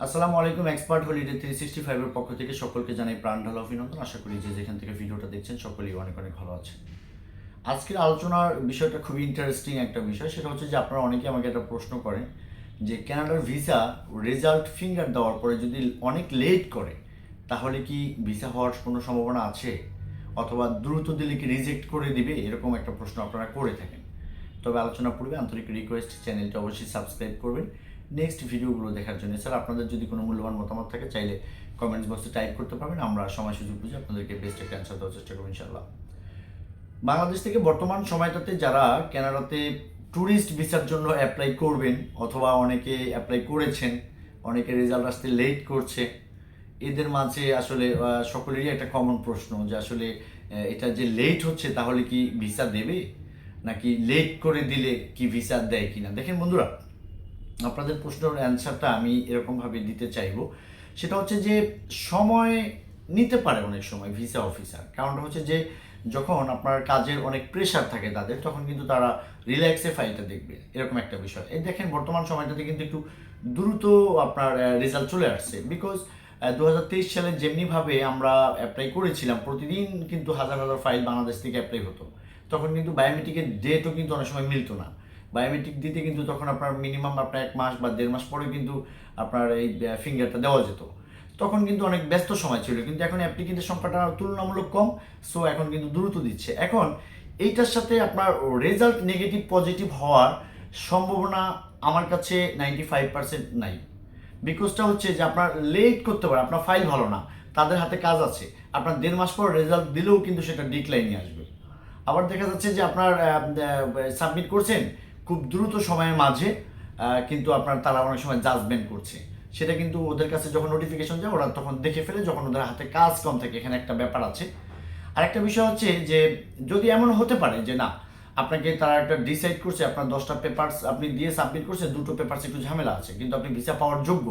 আসসালামু আলাইকুম expert holiday three sixty ফাইভের পক্ষ থেকে সকলকে জানাই প্রাণ ঢালা অভিনন্দন। আশা করি যে যেখান থেকে ভিডিওটা দেখছেন সকলেই অনেক অনেক ভালো আছে আজকের আলোচনার বিষয়টা খুবই ইন্টারেস্টিং একটা বিষয়, সেটা হচ্ছে যে আপনারা অনেকে আমাকে একটা প্রশ্ন করেন যে ক্যানাডার ভিসা রেজাল্ট ফিঙ্গার দেওয়ার পরে যদি অনেক লেট করে, তাহলে কি ভিসা হওয়ার কোনো সম্ভাবনা আছে? অথবা দ্রুত দিলে কি রিজেক্ট করে দিবে? এরকম একটা প্রশ্ন আপনারা করে থাকেন। তবে আলোচনা পূর্বে আন্তরিক রিকোয়েস্ট চ্যানেলটা অবশ্যই সাবস্ক্রাইব করবেন। নেক্সট ভিডিওগুলো দেখার জন্য। স্যার, আপনাদের যদি কোনো মূল্যবান মতামত থাকে, চাইলে কমেন্টস বক্সে টাইপ করতে পারবেন। আমরা সময় সুযোগ বুঝে আপনাদেরকে বেস্ট একটা অ্যান্সার দেওয়ার চেষ্টা করব ইনশাল্লাহ বাংলাদেশ থেকে বর্তমান সময়টাতে যারা ক্যানাডাতে ট্যুরিস্ট ভিসার জন্য অ্যাপ্লাই করবেন, অথবা অনেকে অ্যাপ্লাই করেছেন, অনেকে রেজাল্ট আসতে লেট করছে, এদের মাঝে আসলে সকলেরই একটা কমন প্রশ্ন যে আসলে এটা যে লেট হচ্ছে তাহলে কি ভিসা দেবে? নাকি লেট করে দিলে কি ভিসা দেয় কিনা? দেখেন বন্ধুরা আপনাদের প্রশ্নের অ্যান্সারটা আমি এরকমভাবে দিতে চাইব। সেটা হচ্ছে যে, সময় নিতে পারে অনেক সময় ভিসা অফিসার। কারণটা হচ্ছে যে, যখন আপনার কাজের অনেক প্রেশার থাকে তাদের, তখন কিন্তু তারা রিল্যাক্সে ফাইলটা দেখবে। এরকম একটা বিষয়। এই দেখেন, বর্তমান সময়টাতে কিন্তু একটু দ্রুত আপনার রেজাল্ট চলে আসছে। বিকজ দু হাজার তেইশ সালে যেমনিভাবে আমরা অ্যাপ্লাই করেছিলাম, প্রতিদিন কিন্তু হাজার হাজার ফাইল বাংলাদেশ থেকে অ্যাপ্লাই হতো। তখন কিন্তু বায়োমেট্রিকের ডেটও কিন্তু অনেক সময় মিলতো না। বায়োমেট্রিক দিতে কিন্তু তখন আপনার মিনিমাম আপনার এক মাস বা দেড় মাস পরে কিন্তু আপনার এই ফিঙ্গারটা দেওয়া যেত। তখন কিন্তু অনেক ব্যস্ত সময় ছিল, কিন্তু এখন অ্যাপ্লিকেন্টের সংখ্যাটা তুলনামূলক কম সো এখন কিন্তু দ্রুত দিচ্ছে। এখন এইটার সাথে আপনার রেজাল্ট নেগেটিভ পজিটিভ হওয়ার সম্ভাবনা আমার কাছে নাইনটি ফাইভ পার্সেন্ট নাই বিকজটা হচ্ছে যে আপনার লেট করতে পারে, আপনার ফাইল ভালো না, তাদের হাতে কাজ আছে, আপনার দেড় মাস পর রেজাল্ট দিলেও কিন্তু সেটা ডিক্লাইনে আসবে। আবার দেখা যাচ্ছে যে আপনার সাবমিট করছেন খুব দ্রুত সময়ের মাঝে কিন্তু আপনার তারা অনেক সময় জাজমেন্ট করছে। সেটা কিন্তু ওদের কাছে যখন নোটিফিকেশন যায়, ওরা তখন দেখে ফেলে যখন ওদের হাতে কাজ কম থাকে, এখানে একটা ব্যাপার আছে। আরেকটা বিষয় হচ্ছে যে, যদি এমন হতে পারে যে না, আপনাকে তারা একটা ডিসাইড করছে, আপনার দশটা পেপারস আপনি দিয়ে সাবমিট করছে, দুটো পেপারস একটু ঝামেলা আছে, কিন্তু আপনি ভিসা পাওয়ার যোগ্য,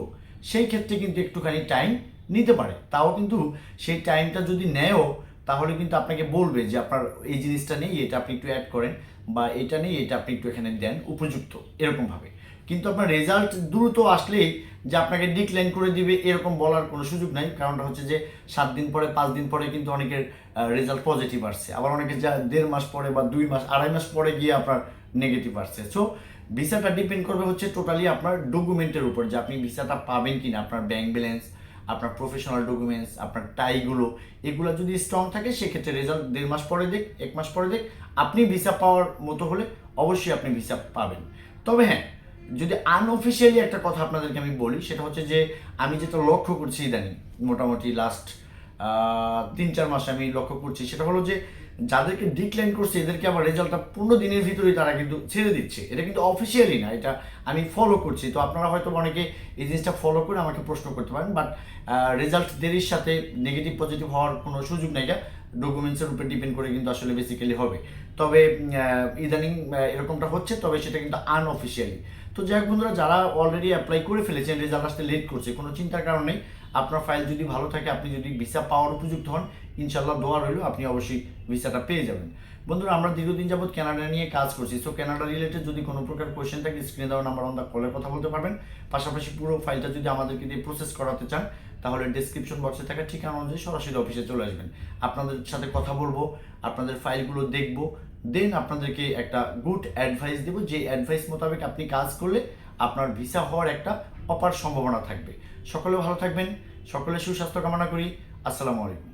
সেই ক্ষেত্রে কিন্তু একটুখানি টাইম নিতে পারে। তাও কিন্তু সেই টাইমটা যদি নেয়ও তাহলে কিন্তু আপনাকে বলবে যে আপনার এই জিনিসটা নেই, এটা আপনি একটু অ্যাড করেন বা এটা নেই, এটা আপনি একটু এখানে দেন উপযুক্ত, এরকমভাবে। কিন্তু আপনার রেজাল্ট দ্রুত আসলেই যে আপনাকে ডিক্লাইন করে দিবে, এরকম বলার কোনো সুযোগ নাই। কারণটা হচ্ছে যে সাত দিন পরে, পাঁচ দিন পরে কিন্তু অনেকের রেজাল্ট পজিটিভ আসছে। আবার অনেকে যা দেড় মাস পরে বা দুই মাস, আড়াই মাস পরে গিয়ে আপনার নেগেটিভ আসছে। সো ভিসাটা ডিপেন্ড করবে হচ্ছে টোটালি আপনার ডকুমেন্টের উপর যে আপনি ভিসাটা পাবেন কিনা, আপনার ব্যাংক ব্যালেন্স আপনার প্রফেশনাল ডকুমেন্টস আপনার টাইগুলো এগুলো যদি স্ট্রং থাকে, সেক্ষেত্রে রেজাল্ট দেড় মাস পরে দেখ, এক মাস পরে দেখ। আপনি ভিসা পাওয়ার মতো হলে অবশ্যই আপনি ভিসা পাবেন। তবে হ্যাঁ যদি আনঅফিসিয়ালি একটা কথা আপনাদেরকে আমি বলি, সেটা হচ্ছে যে, আমি যেটা লক্ষ্য করছি ইদানিং, মোটামুটি লাস্ট তিন, চার মাসে আমি লক্ষ্য করছি। সেটা হলো যে, যাদেরকে ডিক্লাইন করছে, এদেরকে আবার রেজাল্টটা পনেরো দিনের ভিতরেই তারা কিন্তু ছেড়ে দিচ্ছে। এটা কিন্তু অফিসিয়ালি না, এটা আমি ফলো করছি। তো আপনারা হয়তো অনেকে এই জিনিসটা ফলো করে আমাকে প্রশ্ন করতে পারেন বাট রেজাল্ট দেরির সাথে নেগেটিভ পজিটিভ হওয়ার কোনো সুযোগ নেই। এটা ডকুমেন্টসের উপরে ডিপেন্ড করে কিন্তু আসলে বেসিক্যালি হবে। তবে ইদানিং এরকমটা হচ্ছে, তবে সেটা কিন্তু আনঅফিসিয়ালি তো যাই হোক বন্ধুরা, যারা অলরেডি অ্যাপ্লাই করে ফেলেছেন রেজাল্ট আসতে লেট করছে, কোনো চিন্তার কারণ নেই। আপনার ফাইল যদি ভালো থাকে, আপনি যদি ভিসা পাওয়ার উপযুক্ত হন ইনশাল্লাহ দোয়া রইল আপনি অবশ্যই ভিসাটা পেয়ে যাবেন। বন্ধুরা, আমরা দীর্ঘদিন যাবৎ কানাডা নিয়ে কাজ করছি। সো ক্যানাডা রিলেটেড যদি কোনো প্রকার কোয়েশ্চেন থাকে স্ক্রিনে দেওয়া নাম্বার অন দ্য কলের কথা বলতে পারবেন। পাশাপাশি পুরো ফাইলটা যদি আমাদেরকে দিয়ে প্রসেস করাতে চান, তাহলে ডিসক্রিপশন বক্সে থাকা ঠিকানা অনুযায়ী সরাসরি অফিসে চলে আসবেন। আপনাদের সাথে কথা বলব, আপনাদের ফাইলগুলো দেখব দেন আপনাদেরকে একটা গুড অ্যাডভাইস দেবো। যে অ্যাডভাইস মোতাবেক আপনি কাজ করলে আপনার ভিসা হওয়ার একটা অপার সম্ভাবনা থাকবে। সকলে ভালো থাকবেন, সকলে সুস্বাস্থ্য কামনা করি। আসসালামু আলাইকুম।